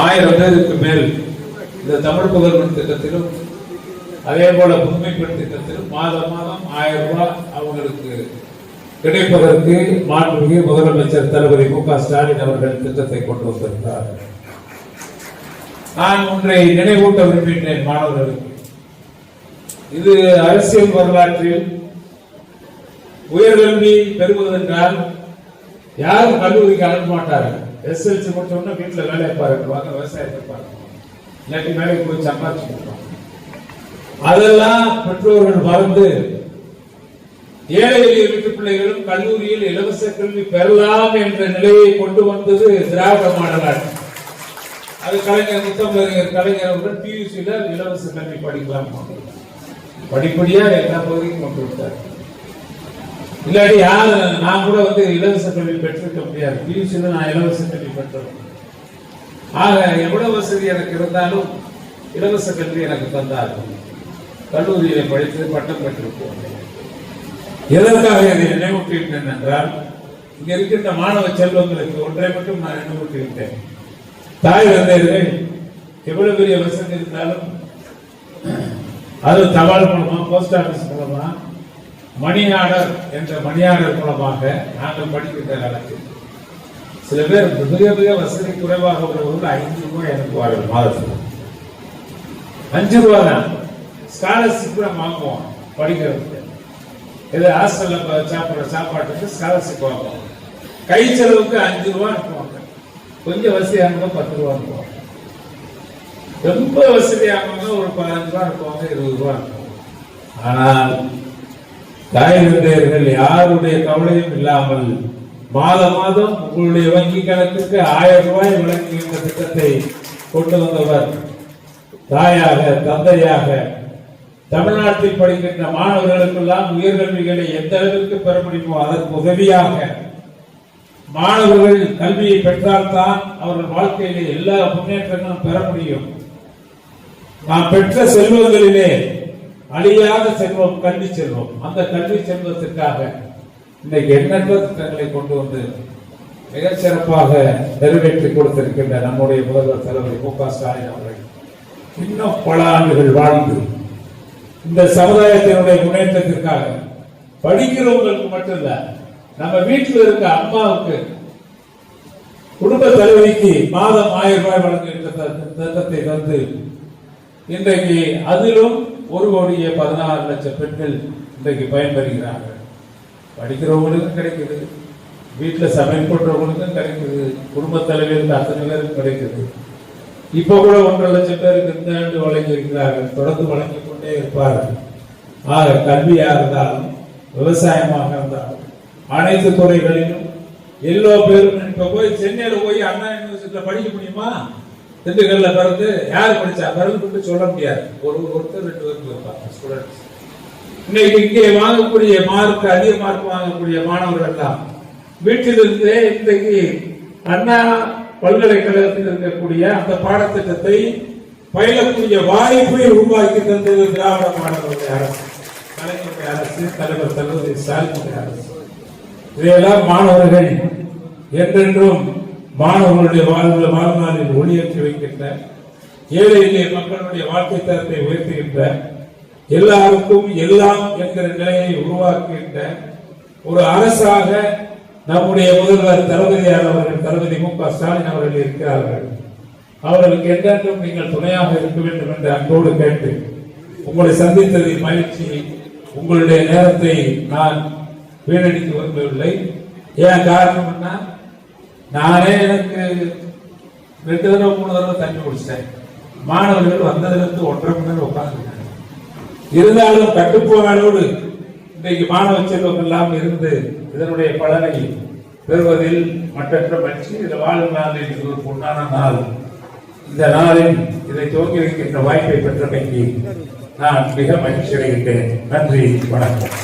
ஆயிரம் பேருக்கு மேல் இந்த தமிழ் புதல்வன் திட்டத்திலும் அதே போல புதுமைப்பெண் திட்டத்திலும் மாதம் மாதம் ஆயிரம் ரூபாய் அவங்களுக்கு கிடைப்பதற்கு மாண்புமிகு முதலமைச்சர் தளபதி மு க ஸ்டாலின் அவர்கள் திட்டத்தை கொண்டு வந்திருந்தார் நான் ஒன்றை நினைவூட்ட விரும்புகின்றேன் மாணவர்களுக்கு. இது அரசியல் வரலாற்றில் உயர்கல்வி பெறுவதென்றால் யாரும் கல்லூரிக்கு அனுப்ப மாட்டார்கள். எஸ்எல்சி முடிச்சோடனே வீட்டில் வேலையை பாருங்க விவசாயத்தை பாருங்க இல்லாட்டி வேலைக்கு போய் சம்பாதிச்சு கொடுப்பாங்க அதெல்லாம் பெற்றோர்கள் மறந்து ஏழை எளிய வீட்டு பிள்ளைகளும் கல்லூரியில் இலவச கல்வி பெறலாம் என்ற நிலையை கொண்டு வந்தது திராவிட மாடல் அது கலைஞர் முத்தமிழர் கலைஞர் அவர்கள் பியூசியில இலவச கல்வி படிக்கலாம் படிப்படியாக எல்லா பகுதிக்கும் கொண்டு விட்டார் இல்லாட்டி யார்? நான் கூட வந்து இலவச கல்வி பெற்றிருக்க முடியாது. பியூசியில நான் இலவச கல்வி பெற்றேன் ஆக எவ்வளவு வசதி எனக்கு இருந்தாலும் இலவச கல்வி எனக்கு தந்தார்கள் கல்லூரியில படித்து பட்டம் பெற்றிருப்போம். எதற்காக இதை நினைவூட்டுகின்றேன் என்றால் இங்க இருக்கின்ற மாணவ செல்வங்களுக்கு ஒன்றை மட்டும் நான் நினைவூட்டுகின்றேன் தாய் வந்தீர்கள் எவ்வளவு பெரிய வசதி இருந்தாலும் அது தபால் மூலமா போஸ்ட் ஆபீஸ் மூலமா மணி ஆர்டர் என்ற மணி ஆர்டர் மூலமாக நாங்கள் படிக்கின்ற காலத்தில் சில பேர் மிக மிக வசதி குறைவாக உள்ளவர்கள் ஐந்து ரூபாய் அனுப்புவார்கள் மாதத்துக்கு. அஞ்சு ரூபாய் தான். ஸ்காலர்ஷிப்லாம் வாங்குவோம் படிக்கிறதுக்கு. இது ஹாஸ்டல்ல சாப்பிட்ற சாப்பாட்டுக்கு ஸ்காலர்ஷிப் வாங்குவோம். கை செலவுக்கு அஞ்சு ரூபா அனுப்புவாங்க. கொஞ்சம் வசதியானவங்க பத்து ரூபா அனுப்புவாங்க. ரொம்ப வசதியானவங்க ஒரு பதினஞ்சு ரூபா அனுப்புவாங்க இருபது ரூபா அனுப்புவாங்க. ஆனால் தாய் யாருடைய கவலையும் இல்லாமல் மாதம் மாதம் உங்களுடைய வங்கி கணக்குக்கு ஆயிரம் ரூபாய் வழங்குகின்ற திட்டத்தை கொண்டு வந்தவர் தாயாக தந்தையாக தமிழ்நாட்டில் படிக்கின்ற மாணவர்களுக்கெல்லாம் உயர்கல்விகளை எந்த அளவிற்கு பெற முடியுமோ அதற்கு உதவியாக மாணவர்கள் கல்வியை பெற்றால்தான் அவர்கள் வாழ்க்கையிலே எல்லா முன்னேற்றங்களும் பெற முடியும். நாம் பெற்ற செல்வங்களிலே அழியாத செல்வம் கல்வி செல்வம். அந்த கல்வி செல்வத்திற்காக இன்னைக்கு எண்ணற்ற திட்டங்களை கொண்டு வந்து மிக சிறப்பாக நிறைவேற்றி கொடுத்திருக்கின்ற நம்முடைய முதல்வர் தலைவர் மு க ஸ்டாலின் அவர்கள் இன்னும் பல ஆண்டுகள் வாழ்ந்து இந்த சமுதாயத்தினுடைய முன்னேற்றத்திற்காக படிக்கிறவங்களுக்கு மட்டும் நம்ம வீட்டில் இருக்க அம்மாவுக்கு குடும்ப தலைவிக்கு மாதம் ஆயிரம் ரூபாய் வழங்குகின்ற திட்டத்தை தந்து இன்றைக்கு அதிலும் ஒரு கோடியே பதினாறு லட்சம் பெண்கள் இன்றைக்கு பயன்பெறுகிறார்கள். படிக்கிறவங்களுக்கும் கிடைக்குது. வீட்டில் சமையல் பண்ணுறவங்களுக்கும் கிடைக்குது. குடும்ப தலைவருக்கு அத்தனை பேருக்கும் கிடைக்குது. இப்போ கூட ஒன்றரை லட்சம் பேருக்கு இந்த ஆண்டு வழங்கியிருக்கிறார்கள். தொடர்ந்து வழங்கி கொண்டே இருப்பார்கள். ஆக கல்வியாக இருந்தாலும் விவசாயமாக இருந்தாலும் அனைத்து துறைகளிலும் எல்லோ பேரும் இப்போ போய் சென்னையில் போய் அண்ணா யூனிவர்சிட்டியில் படிக்க முடியுமா? திண்டுக்கல்ல பிறந்து யார் படிச்சா? பிறந்து சொல்ல முடியாது. ஒரு ஒருத்தர் ரெண்டு பேருக்கு இருப்பாங்க ஸ்டூடெண்ட்ஸ் இன்னைக்கு இங்கே வாங்கக்கூடிய மார்க் அதிக மார்க் வாங்கக்கூடிய மாணவர்கள் எல்லாம் வீட்டிலிருந்தே இன்றைக்கு அண்ணா பல்கலைக்கழகத்தில் இருக்கக்கூடிய அந்த பாடத்திட்டத்தை பயிலக்கூடிய வாய்ப்பை உருவாக்கி தந்தது திராவிட மாணவர்களுடைய அரசு கலைஞருடைய அரசு தலைவர் தளபதி ஸ்டாலினுடைய அரசு. இதையெல்லாம் மாணவர்கள் என்றென்றும் மாணவர்களுடைய வாழ்வில் வாழ்நாள் ஒளியேற்றி வைக்கின்ற ஏழை எளிய மக்களுடைய வாழ்க்கை தரத்தை உயர்த்துகின்ற எல்லாருக்கும் எல்லாம் என்கிற நிலையை உருவாக்குகின்ற ஒரு அரசாக நம்முடைய முதல்வர் தளபதியார் அவர்கள் தளபதி மு க ஸ்டாலின் அவர்கள் இருக்கிறார்கள். அவர்களுக்கு என்றென்றும் நீங்கள் துணையாக இருக்க வேண்டும் என்று அன்போடு கேட்டு உங்களை சந்தித்ததில் மகிழ்ச்சி உங்களுடைய நேரத்தை நான் வீணடித்து வரவில்லை ஏன் காரணம்னா நானே எனக்கு ரெண்டு தடவை மூணு தடவை தண்ணி குடிச்சிட்டேன். மாணவர்கள் வந்ததுலேருந்து ஒன்றரை மணி நேரம் உட்காந்துருக்காங்க இருந்தாலும் கட்டுப்பாடோடு இன்றைக்கு மாணவ செல்வம் எல்லாம் இருந்து இதனுடைய பலனை பெறுவதில் மற்றற்ற மகிழ்ச்சி இந்த வாழும் நாள் என்று ஒரு பொன்னான நாள். இந்த நாளில் இதை துவங்கி வைக்கின்ற வாய்ப்பை பெற்றமைக்கு நான் மிக மகிழ்ச்சி அடைகின்றேன் நன்றி வணக்கம்.